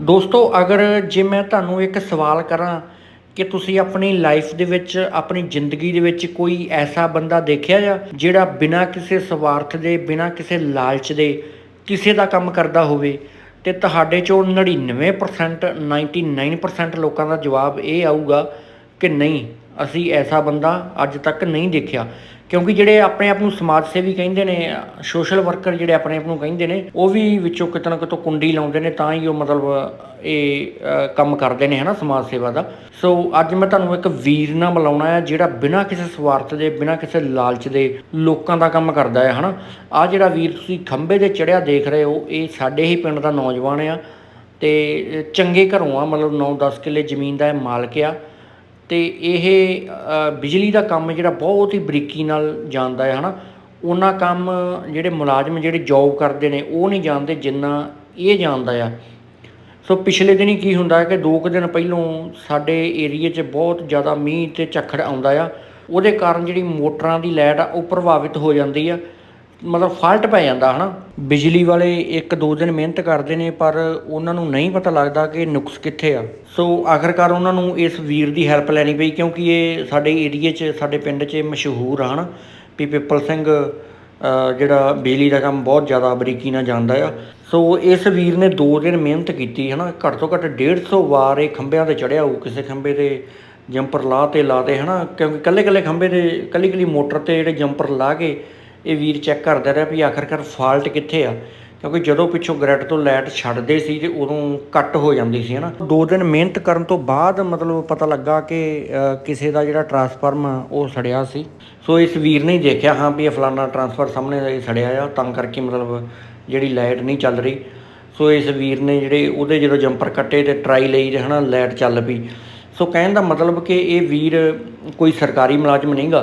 ਦੋਸਤੋ, ਅਗਰ ਜੇ ਮੈਂ ਤੁਹਾਨੂੰ ਇੱਕ ਸਵਾਲ ਕਰਾਂ ਕਿ ਤੁਸੀਂ ਆਪਣੀ ਲਾਈਫ ਦੇ ਵਿੱਚ, ਆਪਣੀ ਜ਼ਿੰਦਗੀ ਦੇ ਵਿੱਚ ਕੋਈ ਐਸਾ ਬੰਦਾ ਦੇਖਿਆ ਆ ਜਿਹੜਾ ਬਿਨਾਂ ਕਿਸੇ ਸਵਾਰਥ ਦੇ, ਬਿਨਾਂ ਕਿਸੇ ਲਾਲਚ ਦੇ ਕਿਸੇ ਦਾ ਕੰਮ ਕਰਦਾ ਹੋਵੇ, ਤੇ ਤੁਹਾਡੇ ਚੋਂ 99% 99% ਲੋਕਾਂ ਦਾ ਜਵਾਬ ਇਹ ਆਊਗਾ ਕਿ ਨਹੀਂ। ਅਸੀਂ ਐਸਾ ਬੰਦਾ ਅੱਜ ਤੱਕ ਨਹੀਂ ਦੇਖਿਆ। ਕਿਉਂਕਿ ਜਿਹੜੇ ਆਪਣੇ ਆਪ ਨੂੰ ਸਮਾਜ ਸੇਵੀ ਕਹਿੰਦੇ ਨੇ ਸੋਸ਼ਲ ਵਰਕਰ ਜਿਹੜੇ ਆਪਣੇ ਆਪ ਨੂੰ ਕਹਿੰਦੇ ਨੇ, ਉਹ ਵੀ ਵਿੱਚੋਂ ਕਿਤੇ ਨਾ ਕਿਤੋਂ ਕੁੰਡੀ ਲਾਉਂਦੇ ਨੇ, ਤਾਂ ਹੀ ਉਹ ਮਤਲਬ ਇਹ ਕੰਮ ਕਰਦੇ ਨੇ, ਹਨਾ, ਸਮਾਜ ਸੇਵਾ ਦਾ। ਸੋ ਅੱਜ ਮੈਂ ਤੁਹਾਨੂੰ ਇੱਕ ਵੀਰ ਨਾਲ ਮਿਲਾਉਣਾ ਹੈ ਜਿਹੜਾ ਬਿਨਾਂ ਕਿਸੇ ਸਵਾਰਥ ਦੇ, ਬਿਨਾਂ ਕਿਸੇ ਲਾਲਚ ਦੇ ਲੋਕਾਂ ਦਾ ਕੰਮ ਕਰਦਾ ਹੈ ਹਨਾ। ਆ ਜਿਹੜਾ ਵੀਰ ਤੁਸੀਂ ਖੰਬੇ ਤੇ ਚੜਿਆ ਦੇਖ ਰਹੇ ਹੋ, ਇਹ ਸਾਡੇ ਹੀ ਪਿੰਡ ਦਾ ਨੌਜਵਾਨ ਆ ਤੇ ਚੰਗੇ ਘਰੋਂ ਆ, ਮਤਲਬ 9-10 ਕਿੱਲੇ ਜ਼ਮੀਨ ਦਾ ਮਾਲਕ ਆ। ਤੇ ਇਹ ਬਿਜਲੀ ਦਾ ਕੰਮ ਜਿਹੜਾ ਬਹੁਤ ਹੀ ਬਰੀਕੀ ਨਾਲ ਜਾਣਦਾ ਹੈ ਨਾ ਉਹਨਾਂ ਕੰਮ ਜਿਹੜੇ ਮੁਲਾਜ਼ਮ ਜਿਹੜੇ ਜੋਬ ਕਰਦੇ ਨੇ, ਉਹ ਨਹੀਂ ਜਾਣਦੇ ਜਿੰਨਾ ਇਹ ਜਾਣਦਾ ਆ। ਸੋ ਪਿਛਲੇ ਦਿਨੀ ਕੀ ਹੁੰਦਾ ਕਿ ਦੋ ਕੁ ਦਿਨ ਪਹਿਲੋਂ ਸਾਡੇ ਏਰੀਏ 'ਚ ਬਹੁਤ ਜ਼ਿਆਦਾ ਮੀਂਹ ਤੇ ਝੱਖੜ ਆਉਂਦਾ ਆ। ਉਹਦੇ ਕਾਰਨ ਜਿਹੜੀ ਮੋਟਰਾਂ ਦੀ ਲਾਈਟ ਆ, ਉਹ ਪ੍ਰਭਾਵਿਤ ਹੋ ਜਾਂਦੀ ਆ। ਮਤਲਬ ਫਾਲਟ ਪੈ ਜਾਂਦਾ, ਹਨਾ? ਬਿਜਲੀ ਵਾਲੇ ਇੱਕ ਦੋ ਦਿਨ ਮਿਹਨਤ ਕਰਦੇ ਨੇ, ਪਰ ਉਹਨਾਂ ਨੂੰ ਨਹੀਂ ਪਤਾ ਲੱਗਦਾ ਕਿ ਨੁਕਸ ਕਿੱਥੇ ਆ। ਸੋ ਆਖਰਕਾਰ ਉਹਨਾਂ ਨੂੰ ਇਸ ਵੀਰ ਦੀ ਹੈਲਪ ਲੈਣੀ ਪਈ, ਕਿਉਂਕਿ ਇਹ ਸਾਡੇ ਏਰੀਏ 'ਚ, ਸਾਡੇ ਪਿੰਡ 'ਚ ਮਸ਼ਹੂਰ ਆ, ਹਨਾ? ਵੀ ਪਿੱਪਲ ਸਿੰਘ ਜਿਹੜਾ ਬਿਜਲੀ ਦਾ ਕੰਮ ਬਹੁਤ ਜ਼ਿਆਦਾ ਬਰੀਕੀ ਨਾਲ ਜਾਣਦਾ ਆ। ਸੋ ਇਸ ਵੀਰ ਨੇ 2 ਦਿਨ ਮਿਹਨਤ ਕੀਤੀ, ਹਨਾ? ਘੱਟ ਤੋਂ ਘੱਟ 150 ਵਾਰ ਇਹ ਖੰਭਿਆਂ ਤੇ ਚੜਿਆ ਹੋਊ, ਕਿਸੇ ਖੰਭੇ ਤੇ ਜੰਪਰ ਲਾ ਤੇ ਲਾ ਤੇ, ਹਨਾ? ਕਿਉਂਕਿ ਕੱਲੇ ਕੱਲੇ ਖੰਭੇ ਤੇ ਕੱਲੀ ਕੱਲੀ ਮੋਟਰ ਤੇ ਜਿਹੜੇ ਜੰਪਰ ਲਾ ਕੇ ਇਹ ਵੀਰ ਚੈੱਕ ਕਰਦਾ ਰਿਹਾ ਵੀ ਆਖਰਕਾਰ ਫਾਲਟ ਕਿੱਥੇ ਆ। ਕਿਉਂਕਿ ਜਦੋਂ ਪਿੱਛੋਂ ਗ੍ਰਿਡ ਤੋਂ ਲਾਈਟ ਛੱਡਦੇ ਸੀ ਤੇ ਉਦੋਂ ਕੱਟ ਹੋ ਜਾਂਦੀ ਸੀ ਹਨਾ। ਦੋ ਦਿਨ ਮਿਹਨਤ ਕਰਨ ਤੋਂ ਬਾਅਦ ਮਤਲਬ ਪਤਾ ਲੱਗਾ ਕਿ ਕਿਸੇ ਦਾ ਜਿਹੜਾ ਟਰਾਂਸਫਾਰਮ ਆ, ਉਹ ਸੜਿਆ ਸੀ। ਸੋ ਇਸ ਵੀਰ ਨੇ ਹੀ ਦੇਖਿਆ ਹਾਂ ਵੀ ਇਹ ਫਲਾਨਾ ਟਰਾਂਸਫਰ ਸਾਹਮਣੇ ਸੜਿਆ ਆ ਤਾਂ ਕਰਕੇ ਮਤਲਬ ਜਿਹੜੀ ਲਾਈਟ ਨਹੀਂ ਚੱਲ ਰਹੀ। ਸੋ ਇਸ ਵੀਰ ਨੇ ਜਿਹੜੇ ਉਹਦੇ ਜਦੋਂ ਜੰਪਰ ਕੱਟੇ ਤੇ ਟਰਾਈ ਲਈ ਤੇ ਹਨਾ ਲਾਈਟ ਚੱਲ ਪਈ। ਸੋ ਕਹਿਣ ਦਾ ਮਤਲਬ ਕਿ ਇਹ ਵੀਰ ਕੋਈ ਸਰਕਾਰੀ ਮੁਲਾਜ਼ਮ ਨਹੀਂਗਾ।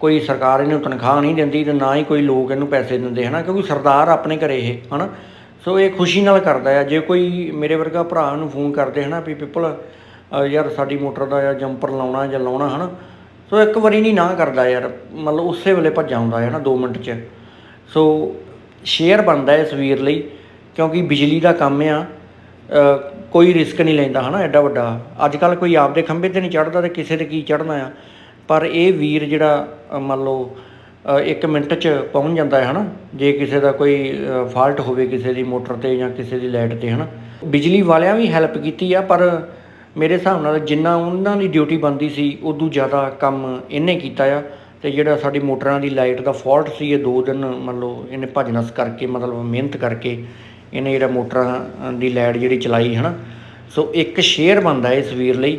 ਕੋਈ ਸਰਕਾਰ ਇਹਨੂੰ ਤਨਖਾਹ ਨਹੀਂ ਦਿੰਦੀ ਤੇ ਨਾ ਹੀ ਕੋਈ ਲੋਕ ਇਹਨੂੰ ਪੈਸੇ ਦਿੰਦੇ, ਹਨਾ? ਕਿਉਂਕਿ ਸਰਦਾਰ ਆਪਣੇ ਘਰੇ ਇਹ, ਹਨਾ? ਸੋ ਇਹ ਖੁਸ਼ੀ ਨਾਲ ਕਰਦਾ ਆ। ਜੇ ਕੋਈ ਮੇਰੇ ਵਰਗਾ ਭਰਾ ਨੂੰ ਫੋਨ ਕਰਦੇ, ਹਨਾ, ਵੀ ਪਿੱਪਲ ਯਾਰ ਸਾਡੀ ਮੋਟਰ ਦਾ ਜਾਂ ਜੰਪਰ ਲਾਉਣਾ ਜਾਂ ਲਾਉਣਾ, ਹਨਾ? ਸੋ ਇੱਕ ਵਾਰੀ ਨਹੀਂ ਨਾ ਕਰਦਾ ਯਾਰ। ਮਤਲਬ ਉਸੇ ਵੇਲੇ ਭੱਜ ਆਉਂਦਾ ਹੈ ਨਾ 2 ਮਿੰਟ 'ਚ। ਸੋ ਸ਼ੇਅਰ ਬਣਦਾ ਇਸ ਵੀਰ ਲਈ, ਕਿਉਂਕਿ ਬਿਜਲੀ ਦਾ ਕੰਮ ਆ। ਕੋਈ ਰਿਸਕ ਨਹੀਂ ਲੈਂਦਾ, ਹਨਾ, ਐਡਾ ਵੱਡਾ। ਅੱਜ ਕੱਲ ਕੋਈ ਆਪਦੇ ਖੰਭੇ ਤੇ ਨਹੀਂ ਚੜਦਾ ਤੇ ਕਿਸੇ ਤੇ ਕੀ ਚੜਨਾ ਆ। ਪਰ ਇਹ ਵੀਰ ਜਿਹੜਾ ਮੰਨ ਲਓ ਇੱਕ ਮਿੰਟ 'ਚ ਪਹੁੰਚ ਜਾਂਦਾ ਹੈ, ਹਨਾ? ਜੇ ਕਿਸੇ ਦਾ ਕੋਈ ਫਾਲਟ ਹੋਵੇ ਕਿਸੇ ਦੀ ਮੋਟਰ ਤੇ ਜਾਂ ਕਿਸੇ ਦੀ ਲਾਈਟ ਤੇ, ਹਨਾ? ਬਿਜਲੀ ਵਾਲਿਆਂ ਵੀ ਹੈਲਪ ਕੀਤੀ ਆ, ਪਰ ਮੇਰੇ ਹਿਸਾਬ ਨਾਲ ਜਿੰਨਾ ਉਹਨਾਂ ਦੀ ਡਿਊਟੀ ਬੰਦੀ ਸੀ, ਉਦੋਂ ਜ਼ਿਆਦਾ ਕੰਮ ਇਹਨੇ ਕੀਤਾ ਆ। ਤੇ ਜਿਹੜਾ ਸਾਡੀ ਮੋਟਰਾਂ ਦੀ ਲਾਈਟ ਦਾ ਫਾਲਟ ਸੀ, ਇਹ ਦੋ ਦਿਨ, ਮੰਨ ਲਓ, ਇਹਨੇ ਭੱਜ ਨਸ ਕਰਕੇ, ਮਤਲਬ ਮਿਹਨਤ ਕਰਕੇ ਇਹਨੇ ਜਿਹੜਾ ਮੋਟਰਾਂ ਦੀ ਲਾਈਟ ਜਿਹੜੀ ਚਲਾਈ, ਹਨਾ? ਸੋ ਇੱਕ ਸ਼ੇਅਰ ਬਣਦਾ ਇਸ ਵੀਰ ਲਈ